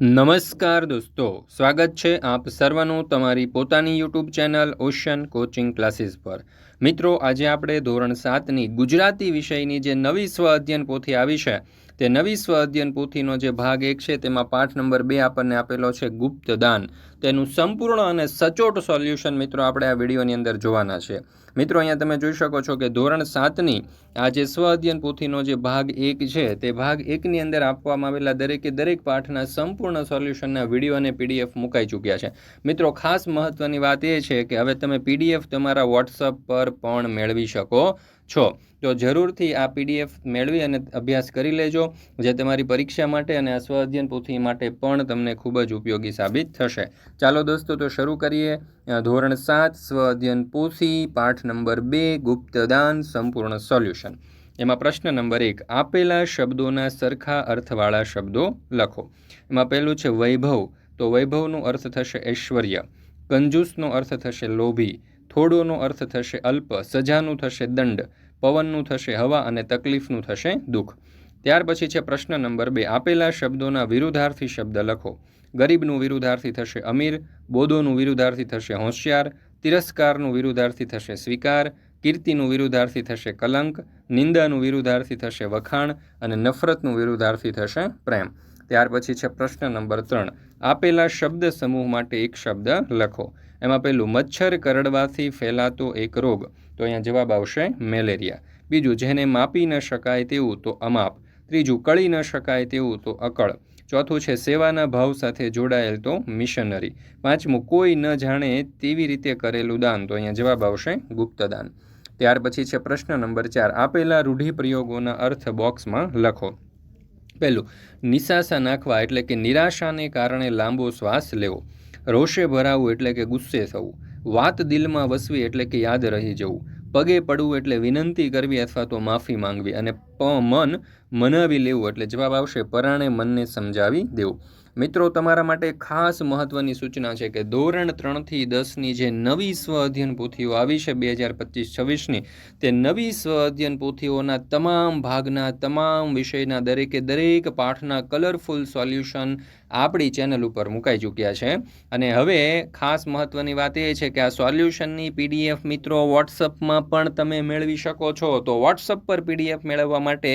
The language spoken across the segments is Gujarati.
નમસ્કાર દોસ્તો, સ્વાગત છે આપ સર્વનું તમારી પોતાની YouTube channel ocean coaching classes પર. મિત્રો, આજે આપણે ધોરણ સાતની ગુજરાતી વિષયની જે નવી સ્વ અધ્યયન પોથી આવી છે તે નવી સ્વ અધ્યયન પોથીનો જે ભાગ એક છે, તેમાં પાઠ નંબર બે આપણને આપેલો છે, ગુપ્તદાન. તેનું સંપૂર્ણ અને સચોટ સોલ્યુશન મિત્રો આપણે આ વિડીયોની અંદર જોવાના છે. મિત્રો, અહીંયા તમે જોઈ શકો છો કે ધોરણ સાતની આ જે સ્વ અધ્યયન પોથીનો જે ભાગ એક છે, તે ભાગ એકની અંદર આપવામાં આવેલા દરેકે દરેક પાઠના સંપૂર્ણ સોલ્યુશનના વીડિયો અને પીડીએફ મુકાઈ ચૂક્યા છે. મિત્રો, ખાસ મહત્ત્વની વાત એ છે કે હવે તમે પીડીએફ તમારા વોટ્સઅપ પર પણ મેળવી શકો. છો, તો જરૂરથી આ પીડીએફ મેળવી અને અભ્યાસ કરી લેજો, જે તમારી પરીક્ષા માટે અને આ સ્વ પોથી માટે પણ તમને ખૂબ જ ઉપયોગી સાબિત થશે. ચાલો દોસ્તો, તો શરૂ કરીએ. ધોરણ સાત સ્વ અધ્યયન પોથી, પાઠ નંબર બે, ગુપ્તદાન સંપૂર્ણ સોલ્યુશન. એમાં પ્રશ્ન નંબર એક, આપેલા શબ્દોના સરખા અર્થવાળા શબ્દો લખો. એમાં પહેલું છે વૈભવ, તો વૈભવનો અર્થ થશે ઐશ્વર્ય. કંજૂસનો અર્થ થશે લોભી. થોડોનો અર્થ થશે અલ્પ, સજાનું થશે દંડ, પવનનું થશે હવા અને તકલીફનું થશે દુઃખ. ત્યાર પછી છે પ્રશ્ન નંબર બે. આપેલા શબ્દોના વિરુદ્ધાર્થી શબ્દ લખો. ગરીબનું વિરુદ્ધાર્થી થશે અમીર, બોધોનું વિરુદ્ધાર્થી થશે હોશિયાર, તિરસ્કારનું વિરુદ્ધાર્થી થશે સ્વીકાર, કીર્તિનું વિરુદ્ધાર્થી થશે કલંક, નિંદાનું વિરુદ્ધાર્થી થશે વખાણ અને નફરતનું વિરુદ્ધાર્થી થશે પ્રેમ. ત્યાર પછી છે પ્રશ્ન નંબર ત્રણ. આપેલા શબ્દ સમૂહ માટે એક શબ્દ લખો. એમાં પહેલું, મચ્છર કરડવાથી ફેલાતો એક રોગ. તો અહીંયા જવાબ આવશે, મેલેરિયા. બીજું, જેને માપી ન શકાય તેવું તો અમાપ. ત્રીજું, કળી ન શકાય તેવું તો અકળ. ચોથું છે, સેવાના ભાવ સાથે જોડાયેલ તો મિશનરી. પાંચમું, કોઈ ન જાણે તેવી રીતે કરેલું દાન. તો અહીંયા જવાબ આવશે, ગુપ્તદાન. ત્યાર પછી છે પ્રશ્ન નંબર ચાર. આપેલા રૂઢિપ્રયોગોના અર્થ બોક્સમાં લખો. પહેલું, નિશાસા નાખવા એટલે કે નિરાશાને કારણે લાંબો શ્વાસ લેવો. રોષે ભરાવું એટલે કે ગુસ્સે થવું. વાત દિલમાં વસવી એટલે કે યાદ રહી જવું. પગે પડવું એટલે વિનંતી કરવી અથવા તો માફી માંગવી અને પ, મન મનાવી લેવું એટલે જવાબ આવશે પરાણે મનને સમજાવી દેવું. મિત્રો, તમારા માટે ખાસ મહત્ત્વની સૂચના છે કે ધોરણ ત્રણથી દસની જે નવી સ્વ અધ્યયન પોથીઓ આવી છે બે હજાર પચીસ છવ્વીસની, તે નવી સ્વ અધ્યયન પોથીઓના તમામ ભાગના તમામ વિષયના દરેકે દરેક પાઠના કલરફુલ સોલ્યુશન આપણી ચેનલ ઉપર મુકાઈ ચૂક્યા છે. અને હવે ખાસ મહત્ત્વની વાત એ છે કે આ સોલ્યુશનની પીડીએફ મિત્રો વોટ્સઅપમાં પણ તમે મેળવી શકો છો. તો વોટ્સઅપ પર પીડીએફ મેળવવા માટે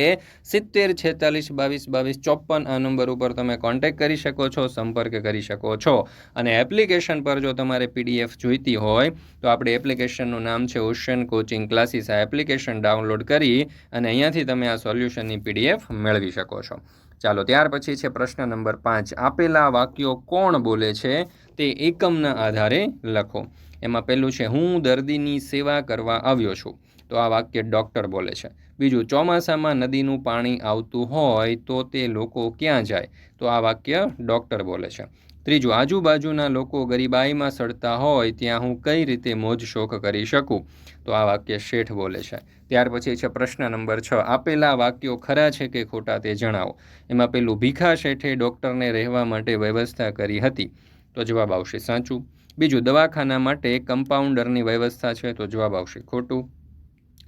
સિત્તેર, છેતાલીસ, બાવીસ બાવીસ ચોપન આ નંબર ઉપર તમે કોન્ટેક્ટ કરી શકો છો, સંપર્ક કરી શકો છો. અને એપ્લિકેશન પર જો તમારે પીડીએફ જોઈતી હોય, તો આપણે એપ્લિકેશનનું નામ છે ઓશન કોચિંગ ક્લાસીસ. આ એપ્લિકેશન ડાઉનલોડ કરી અને અહીંયાથી તમે આ સોલ્યુશનની પીડીએફ મેળવી શકો છો. ચાલો, ત્યાર પછી છે પ્રશ્ન નંબર પાંચ. આપેલા વાક્યો કોણ બોલે છે તે એકમના આધારે લખો. એમાં પહેલું છે, હું દર્દીની સેવા કરવા આવ્યો છું. તો આ વાક્ય ડૉક્ટર બોલે છે. બીજું, ચોમાસામાં નદીનું પાણી આવતું હોય તો તે લોકો ક્યાં જાય? તો આ વાક્ય ડૉક્ટર બોલે છે. ત્રીજું, આજુબાજુના લોકો ગરીબાઈમાં સડતા હોય ત્યાં હું કઈ રીતે મોજ શોખ કરી શકું? તો આ વાક્ય શેઠ બોલે છે. ત્યાર પછી છે પ્રશ્ન નંબર છ. આપેલા વાક્યો ખરા છે કે ખોટા તે જણાવો. એમાં પેલું, ભીખા શેઠે ડૉક્ટરને રહેવા માટે વ્યવસ્થા કરી હતી? તો જવાબ આવશે સાચું. બીજું, દવાખાના માટે કમ્પાઉન્ડરની વ્યવસ્થા છે? તો જવાબ આવશે ખોટું.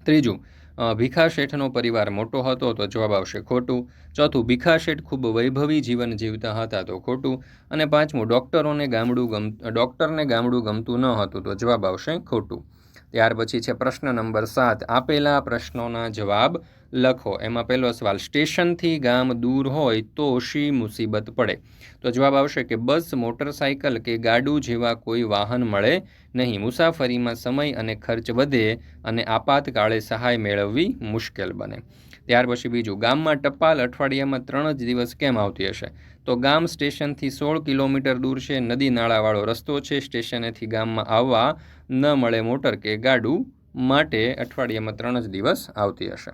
ત્રીજું ભીખા શેઠનો પરિવાર મોટો હતો તો જવાબ આવશે ખોટું. ચોથું, ભીખા શેઠ ખૂબ વૈભવી જીવન જીવતા હતા તો ખોટું. અને પાંચમું, ડૉક્ટરોને ગામડું ગમ ડૉક્ટરને ગામડું ગમતું ન હતું તો જવાબ આવશે ખોટું. ત્યાર પછી છે પ્રશ્ન નંબર સાત. આપેલા પ્રશ્નોના જવાબ લખો. એમાં પહેલો સવાલ, સ્ટેશનથી ગામ દૂર હોય તો શી મુસીબત પડે? તો જવાબ આવશે કે બસ, મોટરસાયકલ કે ગાડું જેવા કોઈ વાહન મળે નહીં. મુસાફરીમાં સમય અને ખર્ચ વધે અને આપાતકાળે સહાય મેળવવી મુશ્કેલ બને. ત્યાર પછી બીજું, ગામમાં ટપાલ અઠવાડિયામાં ત્રણ જ દિવસ કેમ આવતી હશે? તો ગામ સ્ટેશનથી સોળ કિલોમીટર દૂર છે, નદી નાળાવાળો રસ્તો છે, સ્ટેશનેથી ગામમાં આવવા ન મળે મોટર કે ગાડું માટે અઠવાડિયામાં ત્રણ જ દિવસ આવતી હશે.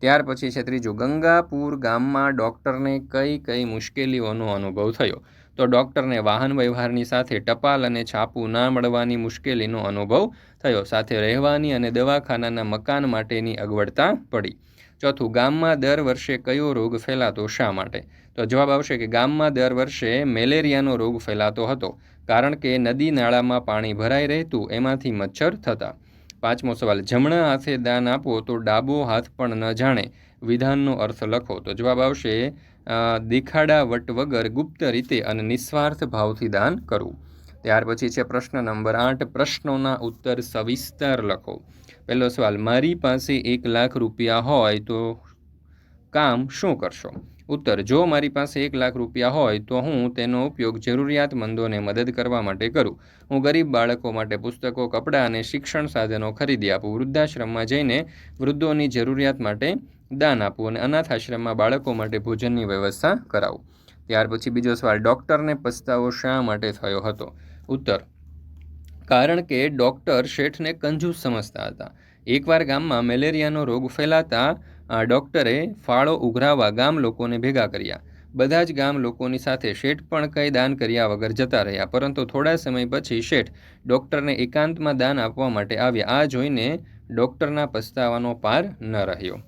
ત્યાર પછી છે ત્રીજું, ગંગાપુર ગામમાં ડૉક્ટરને કઈ કઈ મુશ્કેલીઓનો અનુભવ થયો? તો ડૉક્ટરને વાહન વ્યવહારની સાથે ટપાલ અને છાપું ના મળવાની મુશ્કેલીનો અનુભવ થયો. સાથે રહેવાની અને દવાખાનાના મકાન માટેની અગવડતા પડી. ચોથું, ગામમાં દર વર્ષે કયો રોગ ફેલાતો શા માટે? તો જવાબ આવશે કે ગામમાં દર વર્ષે મેલેરિયાનો રોગ ફેલાતો હતો, કારણ કે નદી નાળામાં પાણી ભરાઈ રહેતું, એમાંથી મચ્છર થતા. પાંચમો સવાલ, જમણા હાથે દાન આપો તો ડાબો હાથ પણ ન જાણે, વિધાનનો અર્થ લખો. તો જવાબ આવશે દેખાડા વટ વગર ગુપ્ત રીતે અને નિસ્વાર્થ ભાવથી દાન કરવું. ત્યાર પછી છે પ્રશ્ન નંબર આઠ, પ્રશ્નોના ઉત્તર સવિસ્તર લખો. પહેલો સવાલ, મારી પાસે એક લાખ રૂપિયા હોય તો કામ શું કરશો? ઉત્તર, જો મારી પાસે એક લાખ રૂપિયા હોય તો હું તેનો ઉપયોગ જરૂરિયાતમંદોને મદદ કરવા માટે કરું. હું ગરીબ બાળકો માટે પુસ્તકો, કપડાં અને શિક્ષણ સાધનો ખરીદી આપું. વૃદ્ધાશ્રમમાં જઈને વૃદ્ધોની જરૂરિયાત માટે દાન આપવું અને અનાથ આશ્રમમાં બાળકો માટે ભોજનની વ્યવસ્થા કરાવું. ત્યાર પછી બીજો સવાલ, ડૉક્ટરને પસ્તાવો શા માટે થયો હતો? ઉત્તર કારણ કે ડૉક્ટર શેઠને કંજૂસ સમજતા હતા. એકવાર ગામમાં મેલેરિયાનો રોગ ફેલાતા આ ડૉક્ટરે ફાળો ઉઘરાવવા ગામ લોકોને ભેગા કર્યા. બધા જ ગામ લોકોની સાથે શેઠ પણ કંઈ દાન કર્યા વગર જતા રહ્યા, પરંતુ થોડા સમય પછી શેઠ ડૉક્ટરને એકાંતમાં દાન આપવા માટે આવ્યા. આ જોઈને ડૉક્ટરના પસ્તાવાનો પાર ન રહ્યો.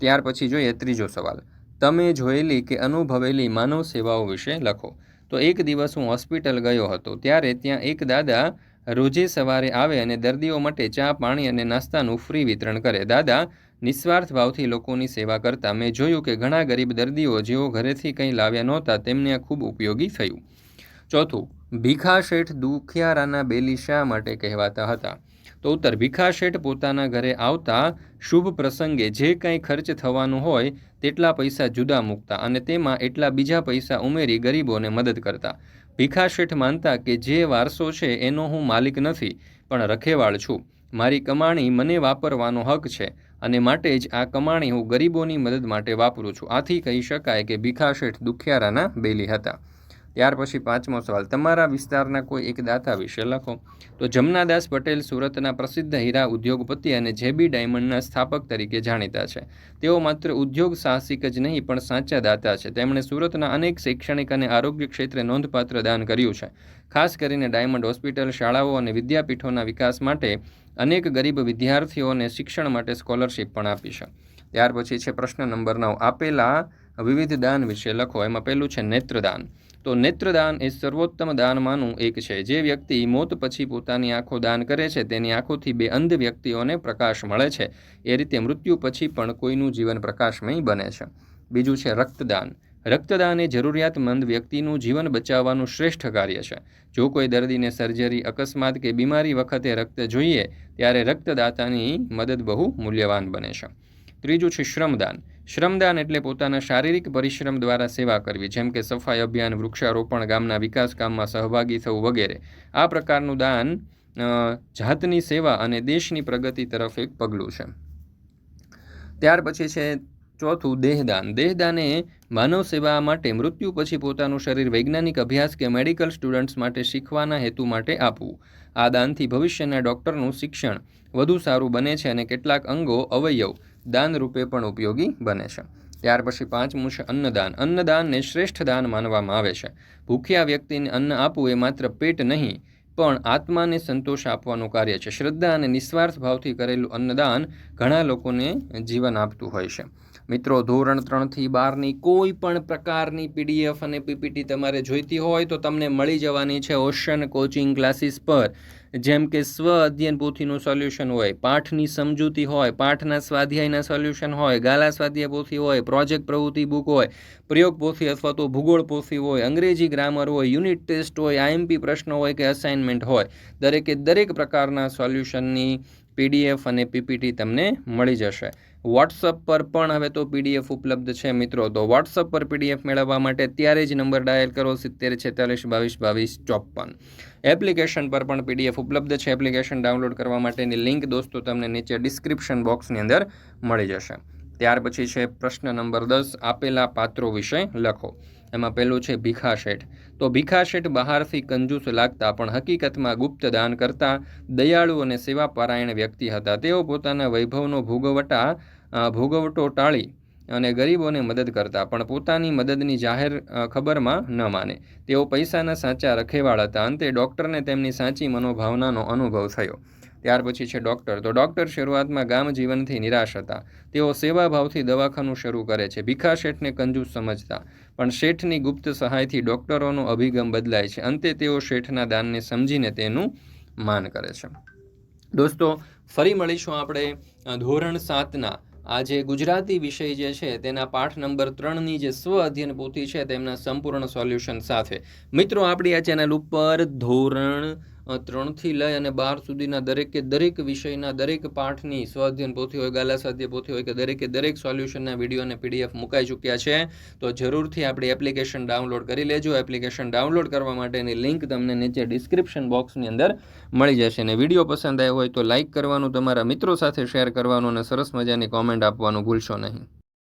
ત્યાર પછી જોઈએ ત્રીજો સવાલ. તમે જોયેલી કે અનુભવેલી માનવ સેવાઓ વિશે લખો. તો એક દિવસ હું હોસ્પિટલ ગયો હતો, ત્યારે ત્યાં એક દાદા રોજે સવારે આવે અને દર્દીઓ માટે ચા, પાણી અને નાસ્તાનું ફ્રી વિતરણ કરે. દાદા, નિસ્વાર્થ ભાવથી લોકોની સેવા કરતા મેં જોયું કે ઘણા ગરીબ દર્દીઓ જેઓ ઘરેથી કંઈ લાવ્યા નહોતા, તેમને આ ખૂબ ઉપયોગી થયું. ચોથું ભીખા શેઠ દુખિયારાના બેલી શા માટે કહેવાતા હતા? તો ઉત્તર ભીખા શેઠ પોતાના ઘરે આવતા શુભ પ્રસંગે જે કંઈ ખર્ચ થવાનું હોય તેટલા પૈસા જુદા મૂકતા અને તેમાં એટલા બીજા પૈસા ઉમેરી ગરીબોને મદદ કરતા. ભીખા શેઠ માનતા કે જે વારસો છે એનો હું માલિક નથી, પણ રખેવાળ છું. મારી કમાણી મને વાપરવાનો હક છે અને માટે જ આ કમાણી હું ગરીબોની મદદ માટે વાપરું છું. આથી કહી શકાય કે ભીખા શેઠ દુખિયારાના બેલી હતા. ત્યાર પછી પાંચમો સવાલ, તમારા વિસ્તારના કોઈ એક દાતા વિશે લખો. તો જમનાદાસ પટેલ સુરતના પ્રસિદ્ધ હીરા ઉદ્યોગપતિ અને જેબી ડાયમંડના સ્થાપક તરીકે જાણીતા છે. તેઓ માત્ર ઉદ્યોગ સાહસિક જ નહીં, પણ સાચા દાતા છે. તેમણે સુરતના અનેક શૈક્ષણિક અને આરોગ્ય ક્ષેત્રે નોંધપાત્ર દાન કર્યું છે. ખાસ કરીને ડાયમંડ હોસ્પિટલ, શાળાઓ અને વિદ્યાપીઠોના વિકાસ માટે અનેક ગરીબ વિદ્યાર્થીઓને શિક્ષણ માટે સ્કોલરશિપ પણ આપી છે. ત્યાર પછી છે પ્રશ્ન નંબર નવ, આપેલા વિવિધ દાન વિશે લખો. એમાં પહેલું છે નેત્રદાન. તો નેત્રદાન એ સર્વોત્તમ દાનમાંનું એક છે. જે વ્યક્તિ મોત પછી પોતાની આંખો દાન કરે છે, તેની આંખોથી બે અંધ વ્યક્તિઓને પ્રકાશ મળે છે. એ રીતે મૃત્યુ પછી પણ કોઈનું જીવન પ્રકાશમય બને છે. બીજું છે રક્તદાન. રક્તદાન એ જરૂરિયાતમંદ વ્યક્તિનું જીવન બચાવવાનું શ્રેષ્ઠ કાર્ય છે. જો કોઈ દર્દીને સર્જરી, અકસ્માત કે બીમારી વખતે રક્ત જોઈએ, ત્યારે રક્તદાતાની મદદ બહુ મૂલ્યવાન બને છે. ત્રીજું છે શ્રમદાન. શ્રમદાન એટલે પોતાના શારીરિક પરિશ્રમ દ્વારા સેવા કરવી, જેમ કે સફાઈ અભિયાન, વૃક્ષારોપણ, ગામના વિકાસ કામમાં સહભાગી થવું વગેરે. આ પ્રકારનું દાન જાતની સેવા અને દેશની પ્રગતિ તરફ એક પગલું છે. ત્યાર પછી છે ચોથું દેહદાન. દેહદાન માનવ સેવા માટે મૃત્યુ પછી પોતાનું શરીર વૈજ્ઞાનિક અભ્યાસ કે મેડિકલ સ્ટુડન્ટ્સ માટે શીખવાના હેતુ માટે આપવું. આ દાનથી ભવિષ્યના ડૉક્ટરનું શિક્ષણ વધુ સારું બને છે અને કેટલાક અંગો અવયવ દાન રૂપે પણ ઉપયોગી બને છે. ત્યાર પછી પાંચમું છે અન્નદાન. અન્નદાનને શ્રેષ્ઠ દાન માનવામાં આવે છે. ભૂખ્યા વ્યક્તિને અન્ન આપવું એ માત્ર પેટ નહીં, પણ આત્માને સંતોષ આપવાનું કાર્ય છે. શ્રદ્ધા અને નિસ્વાર્થ ભાવથી કરેલું અન્નદાન ઘણા લોકોને જીવન આપતું હોય છે. મિત્રો, ધોરણ ત્રણથી બારની કોઈ પણ પ્રકારની પીડીએફ અને પીપીટી તમારે જોઈતી હોય તો તમને મળી જવાની છે ઓશન કોચિંગ ક્લાસીસ પર. જેમ કે સ્વ અધ્યયન પોથીનું સોલ્યુશન હોય, પાઠની સમજૂતી હોય, પાઠના સ્વાધ્યાયના સોલ્યુશન હોય, ગાલા સ્વાધ્યાય પોથી હોય, પ્રોજેક્ટ પ્રવૃત્તિ બુક હોય, પ્રયોગ પોથી અથવા તો ભૂગોળ પોથી હોય, અંગ્રેજી ગ્રામર હોય, યુનિટ ટેસ્ટ હોય આઈએમપી પ્રશ્નો હોય કે અસાઇનમેન્ટ હોય, દરેકે દરેક પ્રકારના સોલ્યુશનની પીડીએફ અને પીપીટી તમને મળી જશે. વોટ્સઅપ પર પણ હવે તો પીડીએફ ઉપલબ્ધ છે મિત્રો. તો વોટ્સઅપ પર પીડીએફ મેળવવા માટે ત્યારે જ નંબર ડાયલ કરો સિત્તેર, છેતાલીસ, બાવીસ બાવીસ, ચોપન. એપ્લિકેશન પર પણ પીડીએફ ઉપલબ્ધ છે. એપ્લિકેશન ડાઉનલોડ કરવા માટેની લિંક દોસ્તો તમને નીચે ડિસ્ક્રિપ્શન બોક્સની અંદર મળી જશે. ત્યાર પછી છે પ્રશ્ન નંબર દસ, આપેલા પાત્રો વિશે લખો. એમાં પહેલું છે ભીખા શેઠ. તો ભીખા શેઠ બહારથી કંજૂસ લાગતા પણ હકીકતમાં ગુપ્ત દાન કરતા દયાળુ અને સેવાપરાયણ વ્યક્તિ હતા. તેઓ પોતાના વૈભવનો ભોગવટા ભોગવટો ટાળી અને ગરીબોને મદદ કરતા, પણ પોતાની મદદની જાહેર ખબરમાં ન માને. તેઓ પૈસાના સાચા રખેવાળ હતા. અંતે ડૉક્ટરને તેમની સાચી મનોભાવનાનો અનુભવ થયો. ત્યાર પછી છે ડૉક્ટર. તો ડૉક્ટર શરૂઆતમાં ગામ જીવનથી નિરાશ હતા. તેઓ સેવાભાવથી દવાખાનું શરૂ કરે છે. ભીખા શેઠને કંજૂસ સમજતા. પણ શેઠની ગુપ્ત સહાયથી ડૉક્ટરોનો અભિગમ બદલાય છે. અંતે તેઓ શેઠના દાનને સમજીને તેનું માન કરે છે. દોસ્તો, ફરી મળીશું આપણે ધોરણ સાતના આ જે ગુજરાતી વિષય જે છે તેના પાઠ નંબર ત્રણની જે સ્વ અધ્યયન પોથી છે તેમના સંપૂર્ણ સોલ્યુશન સાથે. મિત્રો, આપણી આ ચેનલ ઉપર ધોરણ ત્રણથી લઈ અને બાર સુધીના દરેકે દરેક વિષયના દરેક પાઠની સ્વાધ્યન પોથી હોય, ગાલા સ્વાધ્યાય પોથી હોય કે દરેકે દરેક સોલ્યુશનના વીડિયો અને પીડીએફ મુકાઈ ચૂક્યા છે, તો જરૂરથી આપણી એપ્લિકેશન ડાઉનલોડ કરી લેજો. એપ્લિકેશન ડાઉનલોડ કરવા માટેની લિંક તમને નીચે ડિસ્ક્રિપ્શન બોક્સની અંદર મળી જશે. અને વીડિયો પસંદ આવ્યો હોય તો લાઇક કરવાનું, તમારા મિત્રો સાથે શેર કરવાનું અને સરસ મજાની કોમેન્ટ આપવાનું ભૂલશો નહીં.